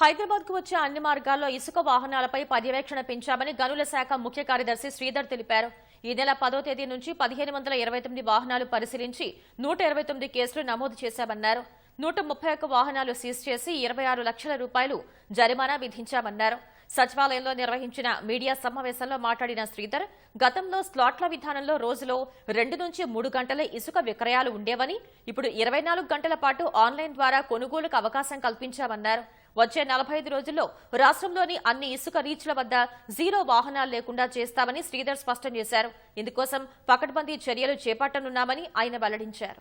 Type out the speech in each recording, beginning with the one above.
హైదరాబాద్కు వచ్చే అన్ని మార్గాల్లో ఇసుక వాహనాలపై పర్యవేక్షణ పెంచామని గనుల శాఖ ముఖ్య కార్యదర్శి శ్రీధర్ తెలిపారు. ఈ నెల పదో తేదీ నుంచి పదిహేను వందల ఇరవై తొమ్మిది వాహనాలు పరిశీలించి నూట ఇరవై తొమ్మిది కేసులు నమోదు చేశామన్నారు. నూట ముప్పై ఒక్క వాహనాలు సీజ్ చేసి ఇరవై ఆరు లక్షల రూపాయలు జరిమానా విధించామన్నారు. సచివాలయంలో నిర్వహించిన మీడియా సమావేశంలో మాట్లాడిన శ్రీధర్ గతంలో స్లాట్ల విధానంలో రోజులో రెండు నుంచి మూడు గంటల ఇసుక విక్రయాలు ఉండేవని ఇప్పుడు ఇరవై నాలుగు గంటల పాటు ఆన్లైన్ ద్వారా కొనుగోలుకు అవకాశం కల్పించామన్నారు. వచ్చే నలభై ఐదు రోజుల్లో రాష్ట్రంలోని అన్ని ఇసుక రీచ్ల వద్ద జీరో వాహనాలు లేకుండా చేస్తామని శ్రీధర్ స్పష్టం చేశారు. ఇందుకోసం పకడ్బందీ చర్యలు చేపట్టనున్నామని ఆయన వెల్లడించారు.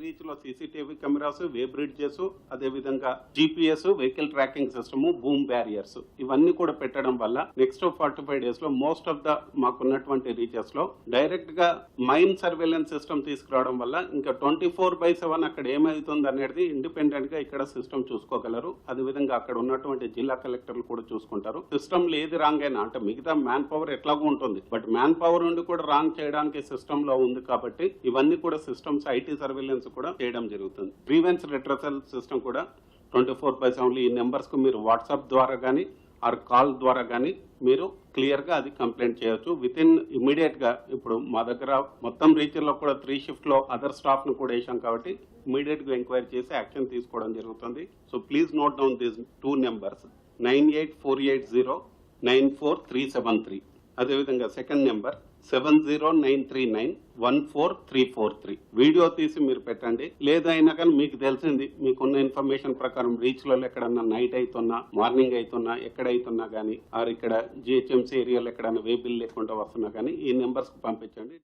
రీచ్లో రీచ్లో సీసీటీవీ కెమెరాస్ వే బ్రిడ్జెస్ అదే విధంగా GPS vehicle tracking system boom barriers ఇవన్నీ కూడా పెట్టడం వల్ల నెక్స్ట్ ఫార్టీ ఫైవ్ డేస్లో మోస్ట్ ఆఫ్ ద మాకున్నటువంటి రీచెస్లో డైరెక్ట్గా మైన్ సర్వేలెన్స్ సిస్టమ్ తీసుకురావడం వల్ల ఇంకా ట్వంటీ ఫోర్ బై సెవెన్ అక్కడ ఏమవుతుంది అనేది ఇండిపెండెంట్గా ఇక్కడ సిస్టమ్ చూసుకోగలరు. అదే విధంగా అక్కడ ఉన్నటువంటి జిల్లా కలెక్టర్లు కూడా చూసుకుంటారు. సిస్టమ్ ఏది రాంగ్ అయినా అంటే మిగతా మ్యాన్ పవర్ ఎట్లాగో ఉంటుంది. బట్ మ్యాన్ పవర్ నుండి కూడా రాంగ్ చేయడానికి సిస్టమ్లో ఉంది కాబట్టి ఇవన్నీ కూడా సిస్టమ్స్ ఐటీ సర్వేలెన్స్ కూడా చేయడం జరుగుతుంది. గ్రీవెన్స్ రిట్రసల్ సిస్టమ్ కూడా ట్వంటీ ఫోర్ బై సెవెన్ ఈ నెంబర్స్కు మీరు వాట్సాప్ ద్వారా కానీ ఆర్ కాల్ ద్వారా కానీ మీరు క్లియర్గా అది కంప్లైంట్ చేయొచ్చు. విత్ ఇన్ ఇమీడియట్గా ఇప్పుడు మా దగ్గర మొత్తం రీచర్లో కూడా త్రీ షిఫ్ట్లో అదర్ స్టాఫ్ను కూడా వేసాం కాబట్టి ఇమీడియట్గా ఎంక్వైరీ చేసి యాక్షన్ తీసుకోవడం జరుగుతుంది. So please note down these two numbers. Nine eight four eight zero nine four three seven three. అదేవిధంగా second number. Seven zero nine three nine one four three four three. Video తీసి మీరు పెట్టండి. లేదైనా కానీ మీకు తెలిసింది మీకున్న ఇన్ఫర్మేషన్ ప్రకారం రీచ్లో ఎక్కడన్నా నైట్ అవుతున్నా మార్నింగ్ అవుతున్నా ఎక్కడ అవుతున్నా కానీ ఆర్ ఇక్కడ జిహెచ్ఎంసీ ఏరియాలో ఎక్కడన్నా వే బిల్ లేకుండా వస్తున్నా కానీ ఈ నెంబర్స్కు పంపించండి.